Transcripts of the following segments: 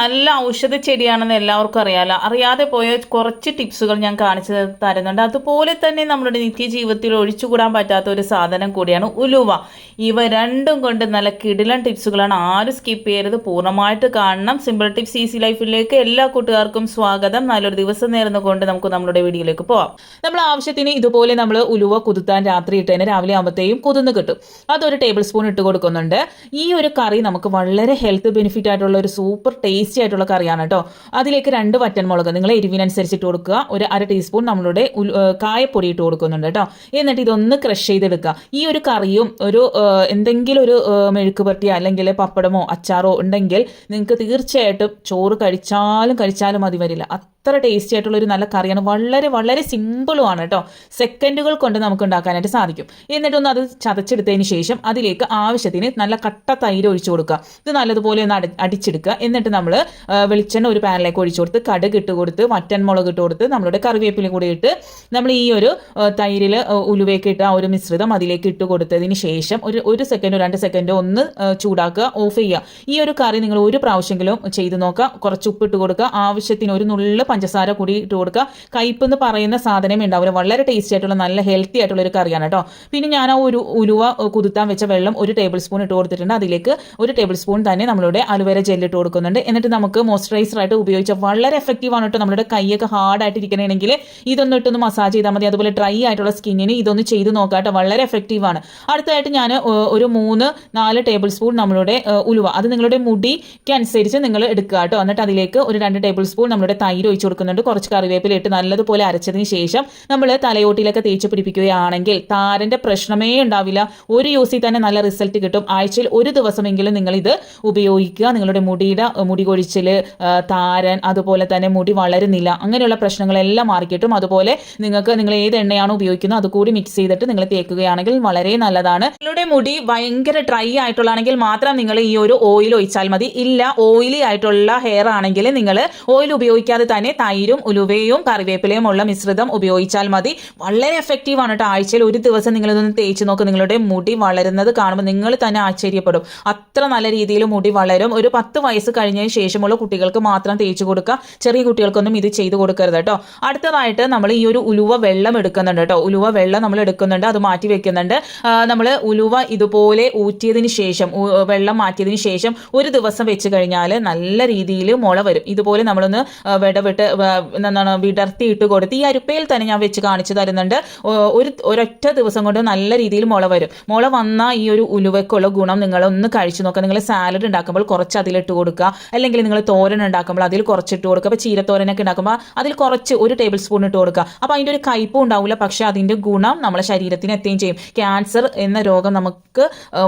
നല്ല ഔഷധ ചെടിയാണെന്ന് എല്ലാവർക്കും അറിയാലോ. അറിയാതെ പോയ കുറച്ച് ടിപ്സുകൾ ഞാൻ കാണിച്ചു തരുന്നുണ്ട്. അതുപോലെ തന്നെ നമ്മുടെ നിത്യജീവിതത്തിൽ ഒഴിച്ചുകൂടാൻ പറ്റാത്ത ഒരു സാധനം കൂടിയാണ് ഉലുവ. ഇവ രണ്ടും കൊണ്ട് നല്ല കിടിലൻ ടിപ്സുകളാണ്. ആരും സ്കിപ്പ് ചെയ്യരുത്. പൂർണമായിട്ട് കാണണം. സിമ്പിൾ ടിപ്സ് ഈസി ലൈഫിലേക്ക് എല്ലാ കൂട്ടുകാർക്കും സ്വാഗതം. നല്ലൊരു ദിവസം നേർന്നുകൊണ്ട് നമുക്ക് നമ്മുടെ വീഡിയോയിലേക്ക് പോവാം. നമ്മൾ ആവശ്യത്തിന് ഇതുപോലെ നമ്മൾ ഉലുവ കുതിർത്താൻ രാത്രി ഇട്ടതിന് രാവിലെ ആകുമ്പോഴത്തേക്കും കുതിർന്ന് കിട്ടും. അതൊരു ടേബിൾ സ്പൂൺ ഇട്ട് കൊടുക്കുന്നുണ്ട്. ഈ ഒരു കറി നമുക്ക് വളരെ ഹെൽത്ത് ബെനിഫിറ്റ് ആയിട്ടുള്ള ഒരു സൂപ്പർ ടേസ്റ്റി ആയിട്ടുള്ള കറിയാണ് കേട്ടോ അതിലേക്ക് രണ്ട് വറ്റൻമുളക് നിങ്ങൾ എരിവിനനുസരിച്ച് ഇട്ട് കൊടുക്കുക. ഒരു അര ടീസ്പൂൺ നമ്മളുടെ കായപ്പൊടി ഇട്ട് കൊടുക്കുന്നുണ്ട് കേട്ടോ എന്നിട്ട് ഇതൊന്ന് ക്രഷ് ചെയ്തെടുക്കുക. ഈ ഒരു കറിയും ഒരു എന്തെങ്കിലും ഒരു മെഴുക്ക് പുരട്ടിയോ അല്ലെങ്കിൽ പപ്പടമോ അച്ചാറോ ഉണ്ടെങ്കിൽ നിങ്ങൾക്ക് തീർച്ചയായിട്ടും ചോറ് കഴിച്ചാലും കഴിച്ചാലും മതി വരില്ല. അത്ര ടേസ്റ്റി ആയിട്ടുള്ള ഒരു നല്ല കറിയാണ്. വളരെ വളരെ സിമ്പിളുമാണ് കേട്ടോ സെക്കൻഡുകൾ കൊണ്ട് നമുക്ക് ഉണ്ടാക്കാനായിട്ട് സാധിക്കും. എന്നിട്ടൊന്ന് അത് ചതച്ചെടുത്തതിന് ശേഷം അതിലേക്ക് ആവശ്യത്തിന് നല്ല കട്ട തൈര് ഒഴിച്ചു കൊടുക്കുക. ഇത് നല്ലതുപോലെ ഒന്ന് അടി അടിച്ചെടുക്കുക. എന്നിട്ട് നമ്മൾ വെളിച്ചെണ്ണ ഒരു പാനിലേക്ക് ഒഴിച്ചു കൊടുത്ത് കടുക് ഇട്ട് കൊടുത്ത് വറ്റൻ മുളക് ഇട്ട് കൊടുത്ത് നമ്മളുടെ കറിവേപ്പില കൂടി ഇട്ട് നമ്മൾ ഈ ഒരു തൈരിൽ ഉലുവയൊക്കെ ഇട്ട് ആ ഒരു മിശ്രിതം അതിലേക്ക് ഇട്ട് കൊടുത്തതിന് ശേഷം ഒരു ഒരു സെക്കൻഡോ രണ്ട് സെക്കൻഡോ ഒന്ന് ചൂടാക്കുക ഓഫ് ചെയ്യുക. ഈ ഒരു കറി നിങ്ങൾ ഒരു പ്രാവശ്യമെങ്കിലും ചെയ്ത് നോക്കുക. കുറച്ച് ഉപ്പ് ഇട്ട് കൊടുക്കുക. ആവശ്യത്തിന് ഒരു നുള്ള പഞ്ചസാര കൂടി ഇട്ട് കൊടുക്കുക. കയ്പ് എന്ന് പറയുന്ന സാധനമേ ഉണ്ടാവില്ല വളരെ ടേസ്റ്റി ആയിട്ടുള്ള നല്ല ഹെൽത്തി ആയിട്ടുള്ള ഒരു കറിയാണ് കേട്ടോ. പിന്നെ ഞാൻ ആ ഒരു ഉലുവ കുതിർത്താൻ വെച്ച വെള്ളം ഒരു ടേബിൾ സ്പൂൺ ഇട്ട് കൊടുത്തിട്ടുണ്ട്. അതിലേക്ക് ഒരു ടേബിൾ സ്പൂൺ തന്നെ നമ്മളുടെ അലുവേര ജെല്ലിട്ട് കൊടുക്കുന്നുണ്ട്. എന്നിട്ട് നമുക്ക് മോയ്സ്ചറൈസർ ആയിട്ട് ഉപയോഗിച്ച വളരെ എഫക്റ്റീവ് ആണ് കേട്ടോ നമ്മുടെ കൈയൊക്കെ ഹാർഡ് ആയിട്ട് ഇരിക്കണമെങ്കിൽ ഇതൊന്ന് ഇട്ടൊന്ന് മസാജ് ചെയ്താൽ മതി. അതുപോലെ ഡ്രൈ ആയിട്ടുള്ള സ്കിന്നിന് ഇതൊന്ന് ചെയ്ത് നോക്കാം കേട്ടോ. വളരെ എഫക്റ്റീവ് ആണ്. അടുത്തതായിട്ട് ഞാൻ ഒരു മൂന്ന് നാല് ടേബിൾ സ്പൂൺ നമ്മളുടെ ഉലുവ. അത് നിങ്ങളുടെ മുടിക്ക് അനുസരിച്ച് നിങ്ങൾ എടുക്കുക കേട്ടോ. എന്നിട്ട് അതിലേക്ക് ഒരു രണ്ട് ടേബിൾ സ്പൂൺ നമ്മുടെ തൈര് ഒഴിച്ചു കൊടുക്കുന്നുണ്ട്. കുറച്ച് കറിവേപ്പില ഇട്ട് നല്ലതുപോലെ അരച്ചതിന് ശേഷം നമ്മൾ തലയോട്ടിലൊക്കെ തേച്ച് പിടിപ്പിക്കുകയാണെങ്കിൽ താരന്റെ പ്രശ്നമേ ഉണ്ടാവില്ല. ഒരു യൂസിൽ തന്നെ നല്ല റിസൾട്ട് കിട്ടും. ആഴ്ചയിൽ ഒരു ദിവസമെങ്കിലും നിങ്ങൾ ഇത് ഉപയോഗിക്കുക. നിങ്ങളുടെ മുടിയുടെ മുടി കൊഴിച്ചിൽ താരൻ അതുപോലെ തന്നെ മുടി വളരുന്നില്ല അങ്ങനെയുള്ള പ്രശ്നങ്ങളെല്ലാം മാറിക്കിട്ടും. അതുപോലെ നിങ്ങൾക്ക് നിങ്ങൾ ഏത് എണ്ണയാണ് ഉപയോഗിക്കുന്നത് അത് കൂടി മിക്സ് ചെയ്തിട്ട് നിങ്ങൾ തേക്കുകയാണെങ്കിൽ വളരെ നല്ലതാണ്. നിങ്ങളുടെ മുടി ഭയങ്കര ഡ്രൈ ആയിട്ടുള്ളതാണെങ്കിൽ മാത്രം നിങ്ങൾ ഈ ഒരു ഓയിൽ ഒഴിച്ചാൽ മതി. ഇല്ല ഓയിലി ആയിട്ടുള്ള ഹെയർ ആണെങ്കിൽ നിങ്ങൾ ഓയിൽ ഉപയോഗിക്കാതെ തന്നെ തൈരും ഉലുവയും കറിവേപ്പിലയും ഉള്ള മിശ്രിതം ഉപയോഗിച്ചാൽ മതി. വളരെ എഫക്റ്റീവ് ആണ് കേട്ടോ ആഴ്ചയിൽ ഒരു ദിവസം നിങ്ങളിതൊന്ന് തേച്ച് നോക്ക്. നിങ്ങളുടെ മുടി വളരുന്നത് കാണുമ്പോൾ നിങ്ങൾ തന്നെ ആശ്ചര്യപ്പെടും. അത്ര നല്ല രീതിയിൽ മുടി വളരും. ഒരു പത്ത് വയസ്സ് കഴിഞ്ഞതിന് ശേഷമുള്ള കുട്ടികൾക്ക് മാത്രം തേച്ച് കൊടുക്കുക. ചെറിയ കുട്ടികൾക്കൊന്നും ഇത് ചെയ്ത് കൊടുക്കരുത് കേട്ടോ. അടുത്തതായിട്ട് നമ്മൾ ഈ ഒരു ഉലുവ വെള്ളം എടുക്കുന്നുണ്ട് കേട്ടോ. ഉലുവ വെള്ളം നമ്മൾ എടുക്കുന്നുണ്ട്. അത് മാറ്റി വെക്കുന്നുണ്ട്. നമ്മൾ ഉലുവ ഇതുപോലെ ഊറ്റിയതിന് ശേഷം വെള്ളം മാറ്റിയതിന് ശേഷം ഒരു ദിവസം വെച്ച് കഴിഞ്ഞാൽ നല്ല രീതിയിൽ മുള വരും. ഇതുപോലെ നമ്മളൊന്ന് വിടവിട്ട് എന്താണ് വിടർത്തിയിട്ട് കൊടുത്ത് ഈ അരുപ്പയിൽ തന്നെ ഞാൻ വെച്ച് കാണിച്ചു തരുന്നുണ്ട്. ഒരു ഒരൊറ്റ ദിവസം കൊണ്ട് നല്ല രീതിയിൽ മുള വരും. മുള വന്ന ഈ ഒരു ഉലുവയ്ക്കുള്ള ഗുണം നിങ്ങളൊന്ന് കഴിച്ചു നോക്കുക നിങ്ങൾ സാലഡ് ഉണ്ടാക്കുമ്പോൾ കുറച്ച് അതിലിട്ട് കൊടുക്കുക. അല്ലെങ്കിൽ നിങ്ങൾ തോരൻ ഉണ്ടാക്കുമ്പോൾ അതിൽ കുറച്ചിട്ട് കൊടുക്കുക. അപ്പോൾ ചീരത്തോരനൊക്കെ ഉണ്ടാക്കുമ്പോൾ അതിൽ കുറച്ച് ഒരു ടേബിൾ സ്പൂൺ ഇട്ട് കൊടുക്കുക. അപ്പോൾ അതിന്റെ ഒരു കയ്പും ഉണ്ടാവില്ല. പക്ഷേ അതിന്റെ ഗുണം നമ്മളെ ശരീരത്തിന് എത്തുകയും ചെയ്യും. ക്യാൻസർ എന്ന രോഗം നമുക്ക്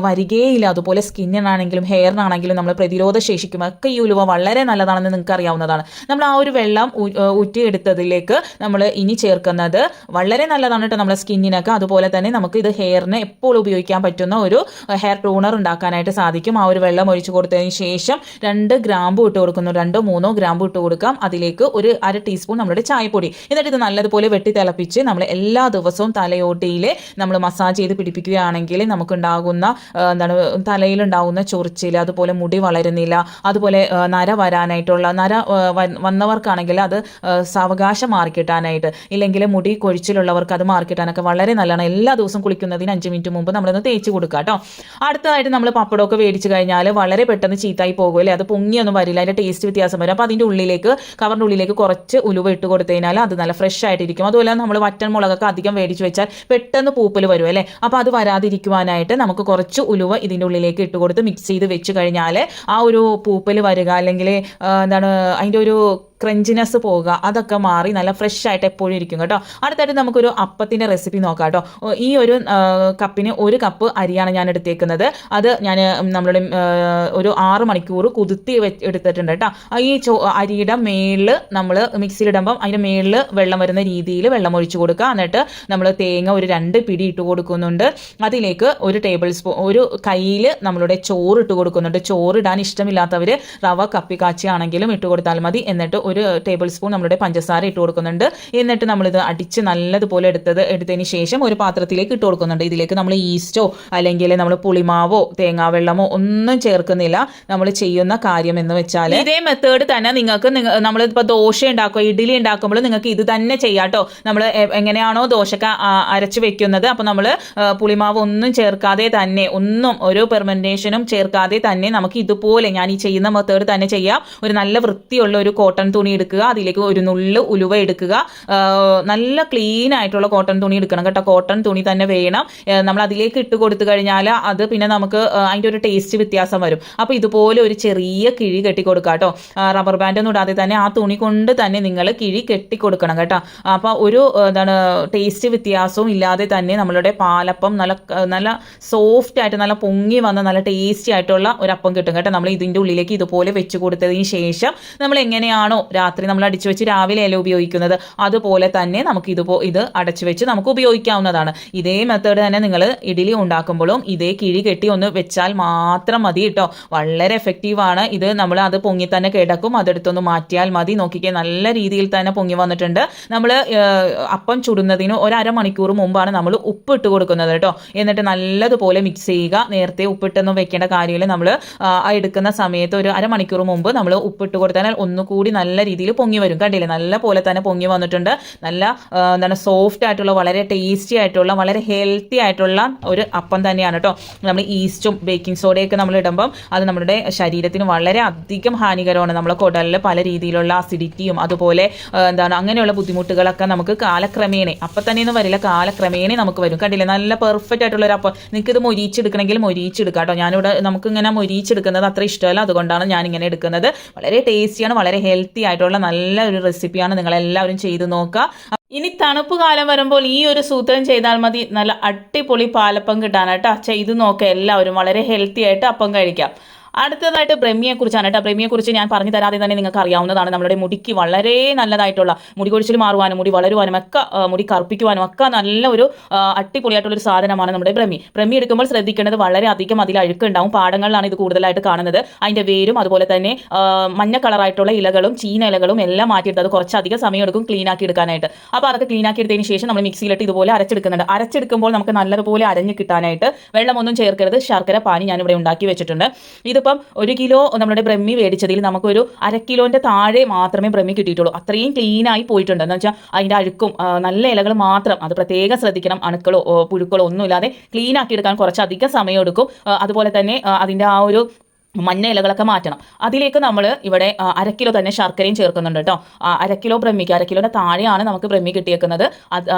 വരികയില്ല. അതുപോലെ സ്കിന്നിനാണെങ്കിലും ഹെയറിനാണെങ്കിലും നമ്മൾ പ്രതിരോധ ശേഷിക്കും. ഒക്കെ ഈ ഉലുവ വളരെ നല്ലതാണെന്ന് നിങ്ങൾക്ക് അറിയാവുന്നതാണ്. നമ്മൾ ആ ഒരു വെള്ളം ഊറ്റിയെടുത്തതിലേക്ക് നമ്മൾ ഇനി ചേർക്കുന്നത് വളരെ നല്ലതാണ് കേട്ടോ നമ്മുടെ സ്കിന്നിനൊക്കെ അതുപോലെ തന്നെ നമുക്ക് ഇത് ഹെയറിന് എപ്പോഴും ഉപയോഗിക്കാൻ പറ്റുന്ന ഒരു ഹെയർ ടൂണർ ഉണ്ടാക്കാനായിട്ട് സാധിക്കും. ആ ഒരു വെള്ളം ഒഴിച്ചു കൊടുത്തതിന് ശേഷം രണ്ട് ഗ്രാമ്പു ഇട്ട് കൊടുക്കുന്നു. രണ്ടോ മൂന്നോ ഗ്രാമ്പു ഇട്ട് കൊടുക്കാം. അതിലേക്ക് ഒരു അര ടീസ്പൂൺ നമ്മുടെ ചായപ്പൊടി. എന്നിട്ട് ഇത് നല്ലതുപോലെ വെട്ടി തിളപ്പിച്ച് നമ്മൾ എല്ലാ ദിവസവും തലയോട്ടിയിൽ നമ്മൾ മസാജ് ചെയ്ത് പിടിപ്പിക്കുകയാണെങ്കിൽ നമുക്കുണ്ടാകുന്ന എന്താണ് തലയിലുണ്ടാകുന്ന ചൊറിച്ചിൽ അതുപോലെ മുടി വളരുന്നില്ല അതുപോലെ നര വരാനായിട്ടുള്ള നര വന്നവർക്കാണെങ്കിൽ അത് സാവകാശം മാറിക്കിട്ടാനായിട്ട് ഇല്ലെങ്കിൽ മുടി കൊഴിച്ചിലുള്ളവർക്ക് അത് മാറിക്കിട്ടാനൊക്കെ വളരെ നല്ലതാണ്. എല്ലാ ദിവസവും കുളിക്കുന്നതിന് അഞ്ച് മിനിറ്റ് മുമ്പ് നമ്മളൊന്ന് തേച്ച് കൊടുക്കുക കേട്ടോ അടുത്തതായിട്ട് നമ്മൾ പപ്പടമൊക്കെ മേടിച്ച് കഴിഞ്ഞാൽ വളരെ പെട്ടെന്ന് ചീത്തായി പോകുമല്ലേ അത് പൊങ്ങിയൊന്നും വരില്ല. അതിന്റെ ടേസ്റ്റ് വ്യത്യാസം വരും. അപ്പോൾ അതിന്റെ ഉള്ളിലേക്ക് കവറിന്റെ ഉള്ളിലേക്ക് കുറച്ച് ഉലുവ ഇട്ട് കൊടുത്തു കഴിഞ്ഞാൽ അത് നല്ല ഫ്രഷ് ആയിട്ടിരിക്കും. അതുപോലെ നമ്മൾ വറ്റൻ മുളകൊക്കെ അധികം മേടിച്ച് വെച്ചാൽ പെട്ടെന്ന് പൂപ്പൽ വരും അല്ലേ? അപ്പോൾ അത് വരാതിരിക്കുവാനായിട്ട് നമുക്ക് കുറച്ച് ഉലുവ ഇതിന്റെ ഉള്ളിലേക്ക് ഇട്ട് കൊടുത്ത് മിക്സ് ചെയ്ത് വെച്ച് കഴിഞ്ഞാൽ ആ ഒരു പൂപ്പൽ വരിക അല്ലെങ്കിൽ എന്താണ് അതിന്റെ ഒരു ക്രഞ്ചിനെസ് പോകുക അതൊക്കെ മാറി നല്ല ഫ്രഷ് ആയിട്ട് എപ്പോഴും ഇരിക്കും കേട്ടോ. അടുത്തായിട്ട് നമുക്കൊരു അപ്പത്തിന്റെ റെസിപ്പി നോക്കാം കേട്ടോ. ഈ ഒരു കപ്പിന് ഒരു കപ്പ് അരിയാണ് ഞാൻ എടുത്തേക്കുന്നത്. അത് ഞാൻ നമ്മളുടെ ഒരു ആറ് മണിക്കൂർ കുതിർത്തി എടുത്തിട്ടുണ്ട് കേട്ടോ. ഈ ചോ അരിയുടെ മേളിൽ നമ്മൾ മിക്സിയിലിടുമ്പം അതിന്റെ മേളിൽ വെള്ളം വരുന്ന രീതിയിൽ വെള്ളം ഒഴിച്ചു കൊടുക്കുക. എന്നിട്ട് നമ്മൾ തേങ്ങ ഒരു രണ്ട് പിടി ഇട്ട് കൊടുക്കുന്നുണ്ട്. അതിലേക്ക് ഒരു ടേബിൾ സ്പൂൺ ഒരു കയ്യിൽ നമ്മളുടെ ചോറ് ഇട്ട് കൊടുക്കുന്നുണ്ട്. ചോറ് ഇടാൻ ഇഷ്ടമില്ലാത്തവർ റവ കപ്പി കാച്ചിയാണെങ്കിലും ഇട്ട് കൊടുത്താൽ മതി. എന്നിട്ട് ഒരു ടേബിൾ സ്പൂൺ നമ്മുടെ പഞ്ചസാര ഇട്ട് കൊടുക്കുന്നുണ്ട്. എന്നിട്ട് നമ്മളിത് അടിച്ച് നല്ലതുപോലെ എടുത്തത് എടുത്തതിന് ശേഷം ഒരു പാത്രത്തിലേക്ക് ഇട്ട് കൊടുക്കുന്നുണ്ട്. ഇതിലേക്ക് നമ്മൾ ഈസ്റ്റോ അല്ലെങ്കിൽ നമ്മൾ പുളിമാവോ തേങ്ങാവെള്ളമോ ഒന്നും ചേർക്കുന്നില്ല. നമ്മൾ ചെയ്യുന്ന കാര്യം എന്ന് വെച്ചാൽ ഇതേ മെത്തേഡ് തന്നെ നിങ്ങൾക്ക് നമ്മളിപ്പോൾ ദോശ ഉണ്ടാക്കുക ഇഡ്ഡലി ഉണ്ടാക്കുമ്പോൾ നിങ്ങൾക്ക് ഇത് തന്നെ ചെയ്യാട്ടോ നമ്മൾ എങ്ങനെയാണോ ദോശക്ക അരച്ച് വെക്കുന്നത്. അപ്പോൾ നമ്മൾ പുളിമാവ് ഒന്നും ചേർക്കാതെ തന്നെ ഒന്നും ഒരു പെർമെന്റേഷനും ചേർക്കാതെ തന്നെ നമുക്ക് ഇതുപോലെ ഞാൻ ഈ ചെയ്യുന്ന മെത്തേഡ് തന്നെ ചെയ്യാം. ഒരു നല്ല വൃത്തിയുള്ള ഒരു കോട്ടൺ തുണി എടുക്കുക അതിലേക്ക് ഒരു നുള്ളു ഉലുവ എടുക്കുക നല്ല ക്ലീൻ ആയിട്ടുള്ള കോട്ടൺ തുണി എടുക്കണം കേട്ടോ. കോട്ടൺ തുണി തന്നെ വേണം. നമ്മൾ അതിലേക്ക് ഇട്ട് കൊടുത്തു കഴിഞ്ഞാൽ അത് പിന്നെ നമുക്ക് അതിന്റെ ഒരു ടേസ്റ്റ് വ്യത്യാസം വരും. അപ്പോൾ ഇതുപോലെ ഒരു ചെറിയ കിഴി കെട്ടി കൊടുക്കുക കേട്ടോ. റബ്ബർ ബാൻഡ് ഒന്നും ഇടാതെ തന്നെ ആ തുണി കൊണ്ട് തന്നെ നിങ്ങൾ കിഴി കെട്ടി കൊടുക്കണം കേട്ടോ. അപ്പോൾ ഒരു എന്താണ് ടേസ്റ്റ് വ്യത്യാസവും ഇല്ലാതെ തന്നെ നമ്മളുടെ പാലപ്പം നല്ല നല്ല സോഫ്റ്റ് ആയിട്ട് നല്ല പൊങ്ങി വന്ന നല്ല ടേസ്റ്റി ആയിട്ടുള്ള ഒരു അപ്പം കിട്ടും കേട്ടോ. നമ്മൾ ഇതിന്റെ ഉള്ളിലേക്ക് ഇതുപോലെ വെച്ച് കൊടുത്തതിന് ശേഷം നമ്മൾ എങ്ങനെയാണോ രാത്രി നമ്മൾ അടിച്ചു വെച്ച് രാവിലെ ഇല ഉപയോഗിക്കുന്നത്? അതുപോലെ തന്നെ നമുക്ക് ഇതുപോ ഇത് അടച്ചു വെച്ച് നമുക്ക് ഉപയോഗിക്കാവുന്നതാണ്. ഇതേ മെത്തേഡ് തന്നെ നിങ്ങൾ ഇഡലി ഉണ്ടാക്കുമ്പോഴും ഇതേ കിഴി കെട്ടി ഒന്ന് വെച്ചാൽ മാത്രം മതി കേട്ടോ. വളരെ എഫക്റ്റീവാണ് ഇത് നമ്മൾ അത് പൊങ്ങി തന്നെ കിടക്കും. അതെടുത്തൊന്ന് മാറ്റിയാൽ മതി. നോക്കിക്കേ നല്ല രീതിയിൽ തന്നെ പൊങ്ങി വന്നിട്ടുണ്ട്. നമ്മൾ അപ്പം ചുടുന്നതിന് ഒരമണിക്കൂർ മുമ്പാണ് നമ്മൾ ഉപ്പ് ഇട്ട് കൊടുക്കുന്നത് കേട്ടോ. എന്നിട്ട് നല്ലതുപോലെ മിക്സ് ചെയ്യുക. നേരത്തെ ഉപ്പിട്ടൊന്നും വെക്കേണ്ട കാര്യമില്ല. നമ്മൾ എടുക്കുന്ന സമയത്ത് ഒരു അരമണിക്കൂർ മുമ്പ് നമ്മൾ ഉപ്പിട്ട് കൊടുത്താൽ ഒന്നുകൂടി നല്ല രീതിയിൽ പൊങ്ങി വരും. കണ്ടില്ലേ? നല്ല പോലെ തന്നെ പൊങ്ങി വന്നിട്ടുണ്ട്. നല്ല എന്താണ് സോഫ്റ്റ് ആയിട്ടുള്ള വളരെ ടേസ്റ്റി ആയിട്ടുള്ള വളരെ ഹെൽത്തി ആയിട്ടുള്ള ഒരു അപ്പം തന്നെയാണ് കേട്ടോ നമ്മൾ ഈസ്റ്റും ബേക്കിംഗ് സോഡയൊക്കെ നമ്മൾ ഇടുമ്പം അത് നമ്മുടെ ശരീരത്തിന് വളരെ അധികം ഹാനികരമാണ്. നമ്മളെ കുടലിൽ പല രീതിയിലുള്ള അസിഡിറ്റിയും അതുപോലെ എന്താണ് അങ്ങനെയുള്ള ബുദ്ധിമുട്ടുകളൊക്കെ നമുക്ക് കാലക്രമേണ അപ്പം തന്നെയൊന്നും വരില്ല കാലക്രമേണ നമുക്ക് വരും. കണ്ടില്ലേ? നല്ല പെർഫെക്റ്റ് ആയിട്ടുള്ള ഒരു അപ്പം. നിങ്ങൾക്ക് ഇത് മൊരിച്ചെടുക്കണമെങ്കിൽ മൊരിച്ചെടുക്കാം കേട്ടോ ഞാനിവിടെ നമുക്ക് ഇങ്ങനെ മൊരിച്ചെടുക്കുന്നത് അത്ര ഇഷ്ടമല്ല. അതുകൊണ്ടാണ് ഞാനിങ്ങനെ എടുക്കുന്നത്. വളരെ ടേസ്റ്റിയാണ് വളരെ ഹെൽത്തി ആയിട്ടുള്ള നല്ല ഒരു റെസിപ്പിയാണ് നിങ്ങളെല്ലാവരും ചെയ്തു നോക്കുക. ഇനി തണുപ്പ് കാലം വരുമ്പോൾ ഈ ഒരു സൂത്രം ചെയ്താൽ മതി. നല്ല അടിപൊളി പാലപ്പം കിട്ടാനായിട്ട്. ചെയ്തു നോക്കുക എല്ലാവരും. വളരെ ഹെൽത്തി ആയിട്ട് അപ്പം കഴിക്കാം. അടുത്തതായിട്ട് ബ്രഹ്മിയെക്കുറിച്ചാണ് കേട്ടോ. ബ്രഹ്മിയെക്കുറിച്ച് ഞാൻ പറഞ്ഞു തരാതെ തന്നെ നിങ്ങൾക്ക് അറിയാവുന്നതാണ്. നമ്മുടെ മുടിക്ക് വളരെ നല്ലതായിട്ടുള്ള മുടി കൊഴിച്ചിൽ മാറുവാനും മുടി വളരുവാനും ഒക്കെ മുടി കറുപ്പിക്കുവാനും ഒക്കെ നല്ല ഒരു അടിപൊളിയായിട്ടുള്ള ഒരു സാധനമാണ് നമ്മുടെ ബ്രഹ്മി ബ്രഹ്മി എടുക്കുമ്പോൾ ശ്രദ്ധിക്കേണ്ടത് വളരെ അധികം അതിൽ അഴുക്കുണ്ടാവും. പാടങ്ങളിലാണ് ഇത് കൂടുതലായിട്ട് കാണുന്നത്. അതിന്റെ വേരും അതുപോലെ തന്നെ മഞ്ഞ കളറായിട്ടുള്ള ഇലകളും ചീന ഇലകളും എല്ലാം മാറ്റിയെടുത്ത് അത് കുറച്ചധികം സമയം എടുക്കും ക്ലീൻ ആക്കി എടുക്കാനായിട്ട്. അപ്പോൾ അതൊക്കെ ക്ലീൻ ആക്കി എടുത്തതിന് ശേഷം നമ്മൾ മിക്സിയിലിട്ട് ഇതുപോലെ അരച്ചെടുക്കുന്നുണ്ട്. അരച്ചെടുക്കുമ്പോൾ നമുക്ക് നല്ലതുപോലെ അരഞ്ഞ് കിട്ടാനായിട്ട് വെള്ളമൊന്നും ചേർക്കരുത്. ശർക്കര പാനി ഞാനിവിടെ ഉണ്ടാക്കി വെച്ചിട്ടുണ്ട്. ഇത് ഇതിപ്പം ഒരു കിലോ നമ്മുടെ ബ്രഹ്മി മേടിച്ചതിൽ നമുക്കൊരു അര കിലോന്റെ താഴെ മാത്രമേ ബ്രഹ്മി കിട്ടിയിട്ടുള്ളൂ. അത്രയും ക്ലീനായി പോയിട്ടുണ്ട്. എന്ന് വെച്ചാൽ അതിന്റെ അഴുക്കും നല്ല ഇലകൾ മാത്രം അത് പ്രത്യേകം ശ്രദ്ധിക്കണം. അണുക്കളോ പുഴുക്കളോ ഒന്നുമില്ലാതെ ക്ലീൻ ആക്കി എടുക്കാൻ കുറച്ചധികം സമയം എടുക്കും. അതുപോലെ തന്നെ അതിന്റെ ആ ഒരു മഞ്ഞ ഇലകളൊക്കെ മാറ്റണം. അതിലേക്ക് നമ്മൾ ഇവിടെ അരക്കിലോ കിലോ തന്നെ ശർക്കരയും ചേർക്കുന്നുണ്ട് കേട്ടോ. അരക്കിലോ കിലോ ബ്രഹ്മിക്ക് അരക്കിലോടെ താഴെയാണ് നമുക്ക് ബ്രഹ്മി കിട്ടിയേക്കുന്നത്.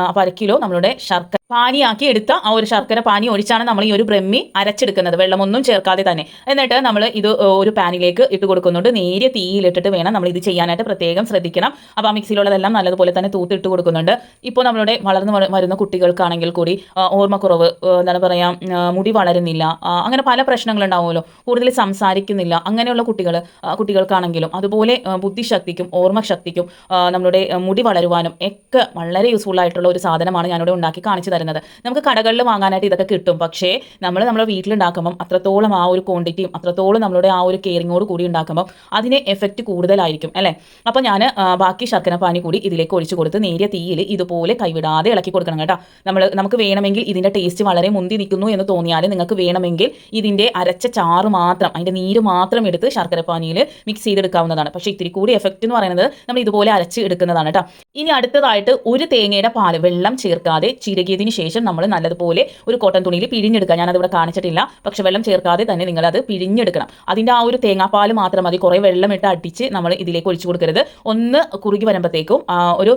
അപ്പോൾ അരക്കിലോ കിലോ നമ്മളുടെ ശർക്കര പാനിയാക്കി എടുത്ത ആ ഒരു ശർക്കര പാനി ഒഴിച്ചാണ് നമ്മൾ ഈ ഒരു ബ്രഹ്മി അരച്ചെടുക്കുന്നത്. വെള്ളമൊന്നും ചേർക്കാതെ തന്നെ. എന്നിട്ട് നമ്മൾ ഇത് ഒരു പാനിലേക്ക് ഇട്ട് കൊടുക്കുന്നുണ്ട്. നേരിയ തീയിലിട്ടിട്ട് വേണം നമ്മൾ ഇത് ചെയ്യാനായിട്ട് പ്രത്യേകം ശ്രദ്ധിക്കണം. അപ്പോൾ ആ മിക്സിയിലുള്ളതെല്ലാം നല്ലതുപോലെ തന്നെ തൂത്തിട്ട് കൊടുക്കുന്നുണ്ട്. ഇപ്പോൾ നമ്മളുടെ വളർന്നു വരുന്ന കുട്ടികൾക്കാണെങ്കിൽ കൂടി ഓർമ്മക്കുറവ് എന്താണ് പറയുക മുടി വളരുന്നില്ല അങ്ങനെ പല പ്രശ്നങ്ങളുണ്ടാവുമല്ലോ. കൂടുതൽ സംസാരം സംസാരിക്കുന്നില്ല അങ്ങനെയുള്ള കുട്ടികൾ കുട്ടികൾക്കാണെങ്കിലും അതുപോലെ ബുദ്ധിശക്തിക്കും ഓർമ്മശക്തിക്കും നമ്മുടെ മുടി വളരുവാനും ഒക്കെ വളരെ യൂസ്ഫുൾ ആയിട്ടുള്ള ഒരു സാധനമാണ് ഞാനിവിടെ ഉണ്ടാക്കി കാണിച്ചു തരുന്നത്. നമുക്ക് കടകളിൽ വാങ്ങാനായിട്ട് ഇതൊക്കെ കിട്ടും. പക്ഷേ നമ്മൾ നമ്മുടെ വീട്ടിലുണ്ടാക്കുമ്പം അത്രത്തോളം ആ ഒരു ക്വാണ്ടിറ്റിയും അത്രത്തോളം നമ്മളുടെ ആ ഒരു കെയറിങ്ങോട് കൂടി ഉണ്ടാക്കുമ്പോൾ അതിന് എഫക്റ്റ് കൂടുതലായിരിക്കും അല്ലേ? അപ്പോൾ ഞാൻ ബാക്കി ശർക്കര പാനി കൂടി ഇതിലേക്ക് ഒഴിച്ചു കൊടുത്ത് നേരിയ തീയിൽ ഇതുപോലെ കൈവിടാതെ ഇളക്കി കൊടുക്കണം കേട്ടോ. നമ്മൾ നമുക്ക് വേണമെങ്കിൽ ഇതിന്റെ ടേസ്റ്റ് വളരെ മുന്തി നിൽക്കുന്നു എന്ന് തോന്നിയാൽ നിങ്ങൾക്ക് വേണമെങ്കിൽ ഇതിന്റെ അരച്ച ചാറ് മാത്രം അതിന്റെ നീര് മാത്രം എടുത്ത് ശർക്കരപ്പാനിയിൽ മിക്സ് ചെയ്തെടുക്കാവുന്നതാണ്. പക്ഷേ ഇത്തിരി കൂടി എഫക്റ്റ് എന്ന് പറയുന്നത് നമ്മൾ ഇതുപോലെ അരച്ച് എടുക്കുന്നതാണ് കേട്ടോ. ഇനി അടുത്തതായിട്ട് ഒരു തേങ്ങയുടെ പാൽ വെള്ളം ചേർക്കാതെ ചിരകിയതിന് ശേഷം നമ്മൾ നല്ലതുപോലെ ഒരു കോട്ടൺ തുണിയിൽ പിഴിഞ്ഞെടുക്കുക. ഞാനതിവിടെ കാണിച്ചിട്ടില്ല. പക്ഷെ വെള്ളം ചേർക്കാതെ തന്നെ നിങ്ങളത് പിഴിഞ്ഞെടുക്കണം. അതിന്റെ ആ ഒരു തേങ്ങാപ്പാൽ മാത്രം മതി. കുറേ വെള്ളം ഇട്ട് അടിച്ച് നമ്മൾ ഇതിലേക്ക് ഒഴിച്ചു കൊടുക്കരുത്. ഒന്ന് കുറുകി വരുമ്പോഴത്തേക്കും ഒരു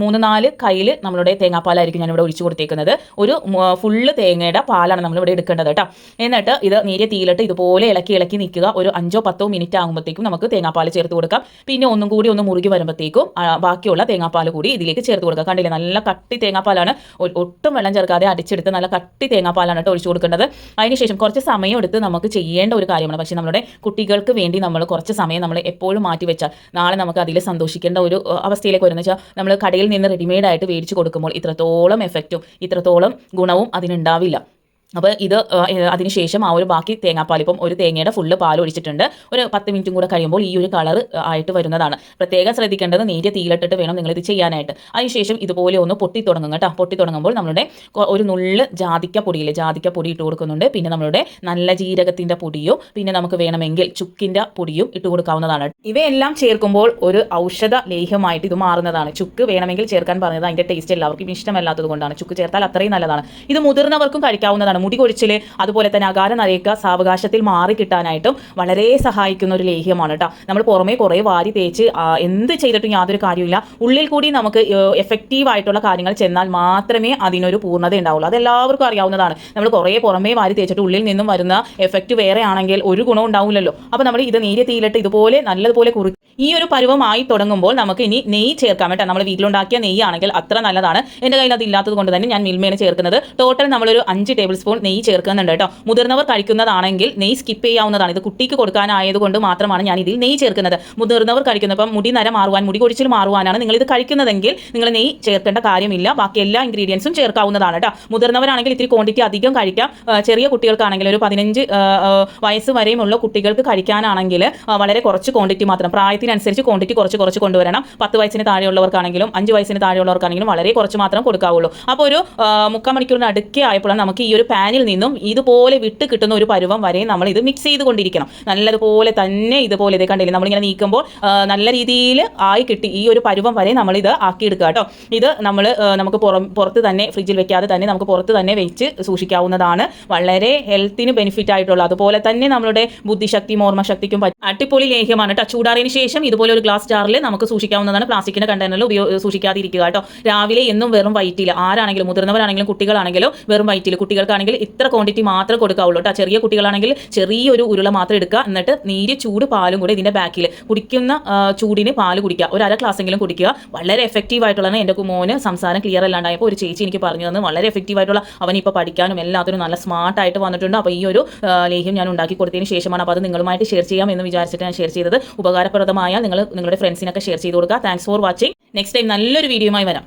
മൂന്ന് നാല് കയ്യിൽ നമ്മളുടെ തേങ്ങാപ്പാലായിരിക്കും ഞാനിവിടെ ഒഴിച്ചു കൊടുത്തേക്കുന്നത്. ഒരു ഫുള്ള് തേങ്ങയുടെ പാലാണ് നമ്മളിവിടെ എടുക്കേണ്ടത് കേട്ടോ. എന്നിട്ട് ഇത് നേരിയ തീയിലിട്ട് ഇതുപോലെ ഇളക്കി ഇളക്കി നിൽക്കുക. ഒരു അഞ്ചോ പത്തോ മിനിറ്റ് ആകുമ്പോഴത്തേക്കും നമുക്ക് തേങ്ങാപ്പാൽ ചേർത്ത് കൊടുക്കാം. പിന്നെ ഒന്നും കൂടി ഒന്ന് മുറുകി വരുമ്പോഴത്തേക്കും ബാക്കിയുള്ള തേങ്ങാപ്പാൽ കൂടി ഇതിലേക്ക് ചേർത്ത് കൊടുക്കുക. കണ്ടില്ലേ? നല്ല കട്ടി തേങ്ങാപ്പാലാണ്. ഒട്ടും വെള്ളം ചേർക്കാതെ അടിച്ചെടുത്ത് നല്ല കട്ടി തേങ്ങാപ്പാലാണ് കേട്ടോ ഒഴിച്ചു കൊടുക്കേണ്ടത്. അതിനുശേഷം കുറച്ച് സമയം എടുത്ത് നമുക്ക് ചെയ്യേണ്ട ഒരു കാര്യമാണ്. പക്ഷേ നമ്മുടെ കുട്ടികൾക്ക് വേണ്ടി നമ്മൾ കുറച്ച് സമയം നമ്മൾ എപ്പോഴും മാറ്റി വെച്ചാൽ നാളെ നമുക്ക് അതിൽ സന്തോഷിക്കേണ്ട ഒരു അവസ്ഥയിലേക്ക് വരുന്നത് വെച്ചാൽ നമ്മൾ കടയിൽ നിന്ന് റെഡിമെയ്ഡായിട്ട് മേടിച്ച് കൊടുക്കുമ്പോൾ ഇത്രത്തോളം എഫക്റ്റും ഇത്രത്തോളം ഗുണവും അതിനുണ്ടാവില്ല. അപ്പോൾ ഇത് അതിനുശേഷം ആ ഒരു ബാക്കി തേങ്ങാപ്പാൽ ഇപ്പം ഒരു തേങ്ങയുടെ ഫുള്ള് പാൽ ഒഴിച്ചിട്ടുണ്ട് ഒരു പത്ത് മിനിറ്റും കൂടെ കഴിയുമ്പോൾ ഈ ഒരു കളർ ആയിട്ട് വരുന്നതാണ്. പ്രത്യേകം ശ്രദ്ധിക്കേണ്ടത് നേരിയ തീയിലിട്ടിട്ട് വേണം നിങ്ങളിത് ചെയ്യാനായിട്ട്. അതിനുശേഷം ഇതുപോലെ ഒന്ന് പൊട്ടി തുടങ്ങും കേട്ടോ. പൊട്ടി തുടങ്ങുമ്പോൾ നമ്മളുടെ ഒരു നുള്ള് ജാതിക്ക പൊടിയില്ലേ ജാതിക്ക പൊടി ഇട്ട് കൊടുക്കുന്നുണ്ട്. പിന്നെ നമ്മളുടെ നല്ല ജീരകത്തിന്റെ പൊടിയും പിന്നെ നമുക്ക് വേണമെങ്കിൽ ചുക്കിന്റെ പൊടിയും ഇട്ട് കൊടുക്കാവുന്നതാണ്. ഇവയെല്ലാം ചേർക്കുമ്പോൾ ഒരു ഔഷധ ലേഹ്യമായിട്ട് ഇത് മാറുന്നതാണ്. ചുക്ക് വേണമെങ്കിൽ ചേർക്കാൻ പറഞ്ഞത് അതിന്റെ ടേസ്റ്റ് എല്ലാവർക്കും ഇഷ്ടമല്ലാത്തത് കൊണ്ടാണ്. ചുക്ക് ചേർത്താൽ അത്രയും നല്ലതാണ്. ഇത് മുതിർന്നവർക്കും കഴിക്കാവുന്നതാണ്. മുടി കൊഴിച്ചിൽ അതുപോലെ തന്നെ അകാല നരേക്ക സാവകാശത്തിൽ മാറി കിട്ടാനായിട്ടും വളരെ സഹായിക്കുന്ന ഒരു ലേഹ്യമാണ് കേട്ടോ നമ്മൾ പുറമേ കുറേ വാരി തേച്ച് എന്ത് ചെയ്തിട്ടും യാതൊരു കാര്യമില്ല ഉള്ളിൽ കൂടി നമുക്ക് എഫക്റ്റീവ് ആയിട്ടുള്ള കാര്യങ്ങൾ ചെന്നാൽ മാത്രമേ അതിനൊരു പൂർണത ഉണ്ടാവുള്ളൂ. അത് എല്ലാവർക്കും അറിയാവുന്നതാണ്. നമ്മൾ കുറേ പുറമേ വാരി തേച്ചിട്ട് ഉള്ളിൽ നിന്നും വരുന്ന എഫക്റ്റ് വേറെ ആണെങ്കിൽ ഒരു ഗുണം ഉണ്ടാവില്ലല്ലോ. അപ്പോൾ നമ്മൾ ഇത് നേരിയ തീയിലിട്ട് ഇതുപോലെ നല്ലതുപോലെ കുറി ഈ ഒരു പരുവമായി തുടങ്ങുമ്പോൾ നമുക്ക് ഇനി നെയ്യ് ചേർക്കാം കേട്ടോ നമ്മൾ വീട്ടിലുണ്ടാക്കിയ നെയ്യാണെങ്കിൽ അത്ര നല്ലതാണ്. എന്റെ കയ്യിൽ അത് ഇല്ലാത്തത് കൊണ്ട് തന്നെ ഞാൻ മിൽമേനെ ചേർക്കുന്നത്. ടോട്ടൽ നമ്മളൊരു അഞ്ച് ടേബിൾ സ്പൂൺ നെയ്യ് ചേർക്കുന്നുണ്ട് കേട്ടോ. മുതിർന്നവർ കഴിക്കുന്നതാണെങ്കിൽ നെയ്യ് സ്കിപ്പ് ചെയ്യാവുന്നതാണ്. ഇത് കുട്ടിക്ക് കൊടുക്കാനായതുകൊണ്ട് മാത്രമാണ് ഞാൻ ഇതിൽ നെയ്യ് ചേർക്കുന്നത്. മുതിർന്നവർ കഴിക്കുന്നത് ഇപ്പം മുടി നര മാറുവാൻ മുടി കൊടിച്ചിൽ മാറുവാനാണ് നിങ്ങൾ ഇത് കഴിക്കുന്നതെങ്കിൽ നിങ്ങൾ നെയ്യ് ചേർക്കേണ്ട കാര്യമില്ല. ബാക്കി എല്ലാ ഇൻഗ്രീഡിയൻസും ചേർക്കാവുന്നതാണ് കേട്ടോ. മുതിർന്നവരാണെങ്കിൽ ഇത്തിരി ക്വാണ്ടിറ്റി അധികം കഴിക്കാം. ചെറിയ കുട്ടികൾക്കാണെങ്കിൽ ഒരു പതിനഞ്ച് വയസ്സ് വരെയുമുള്ള കുട്ടികൾക്ക് കഴിക്കാനാണെങ്കിൽ വളരെ കുറച്ച് ക്വാണ്ടിറ്റി മാത്രം പ്രായത്തിനനുസരിച്ച് ക്വാണ്ടിറ്റി കുറച്ച് കുറച്ച് കൊണ്ടുവരണം. പത്ത് വയസ്സിന് താഴെയുള്ളവർക്കാണെങ്കിലും അഞ്ച് വയസ്സിന് താഴെയുള്ളവർക്കാണെങ്കിലും വളരെ കുറച്ച് മാത്രം കൊടുക്കാവുള്ളൂ. അപ്പോൾ ഒരു മുക്കാൽ മണിക്കൂറിന് അടുക്കെ ആയപ്പോഴാണ് നമുക്ക് ഈ ഒരു പാനിൽ നിന്നും ഇതുപോലെ വിട്ട് കിട്ടുന്ന ഒരു പരുവം വരെ നമ്മൾ ഇത് മിക്സ് ചെയ്തുകൊണ്ടിരിക്കണം. നല്ലതുപോലെ തന്നെ ഇതുപോലെ ഇത് കണ്ടില്ലേ? നമ്മളിങ്ങനെ നീക്കുമ്പോൾ നല്ല രീതിയിൽ ആയി കിട്ടി ഈ ഒരു പരുവം വരെ നമ്മൾ നമ്മളിത് ആക്കിയെടുക്കുക കേട്ടോ. ഇത് നമ്മൾ നമുക്ക് പുറം പുറത്ത് തന്നെ ഫ്രിഡ്ജിൽ വെക്കാതെ തന്നെ നമുക്ക് പുറത്ത് തന്നെ വെച്ച് സൂക്ഷിക്കാവുന്നതാണ്. വളരെ ഹെൽത്തിന് ബെനിഫിറ്റ് ആയിട്ടുള്ള അതുപോലെ തന്നെ നമ്മുടെ ബുദ്ധിശക്തിയും ഓർമ്മശക്തിക്കും അടിപൊളി ലേഹ്യമാണ് കേട്ടോ. ചൂടാറിയതിന് ശേഷം ഇതുപോലെ ഒരു ഗ്ലാസ് ജാറിൽ നമുക്ക് സൂക്ഷിക്കാവുന്നതാണ് പ്ലാസ്റ്റിക്കിന്റെ കണ്ടെയ്നറിൽ ഉപയോഗ സൂക്ഷിക്കാതിരിക്കുക കേട്ടോ. രാവിലെ എന്നും വെറും വയറ്റിൽ ആരാണെങ്കിലും മുതിർന്നവരാണെങ്കിലും കുട്ടികളാണെങ്കിലും വെറും വയറ്റിൽ കുട്ടികൾക്കാണെങ്കിൽ ഇത്ര ക്വാണ്ടിറ്റി മാത്രമേ കൊടുക്കാവുള്ളൂ കേട്ടോ ചെറിയ കുട്ടികളാണെങ്കിൽ ചെറിയൊരു ഉരുള മാത്രം എടുക്കുക. എന്നിട്ട് നീര് ചൂട് പാലും കൂടെ ഇതിന്റെ ബാക്കിൽ കുടിക്കുന്ന ചൂടിന് പാൽ കുടിക്കുക. ഒരു അര ഗ്ലാസ് എങ്കിലും കുടിക്കുക. വളരെ എഫക്റ്റീവ് ആയിട്ടുള്ളതാണ് എന്റെ മോന് സംസാരം ക്ലിയർ അല്ലാണ്ടായപ്പോൾ ഒരു ചേച്ചി എനിക്ക് പറഞ്ഞു തന്നു. വളരെ എഫക്റ്റീവ് ആയിട്ടുള്ള അവൻ ഇപ്പോൾ പഠിക്കാനും എല്ലാത്തിനും നല്ല സ്മാർട്ടായിട്ട് വന്നിട്ടുണ്ട്. അപ്പോൾ ഈ ഒരു ലേഹ്യം ഞാൻ ഉണ്ടാക്കി കൊടുത്തതിന് ശേഷമാണ് അപ്പോൾ അത് നിങ്ങളുമായിട്ട് ഷെയർ ചെയ്യാം എന്ന് വിചാരിച്ചിട്ട് ഞാൻ ഷെയർ ചെയ്തത്. ഉപകാരപ്രദമായ നിങ്ങൾ നിങ്ങളുടെ ഫ്രണ്ട്സിനൊക്കെ ഷെയർ ചെയ്ത് കൊടുക്കുക. Thanks for watching next time നല്ലൊരു വീഡിയോയുമായി വരാം.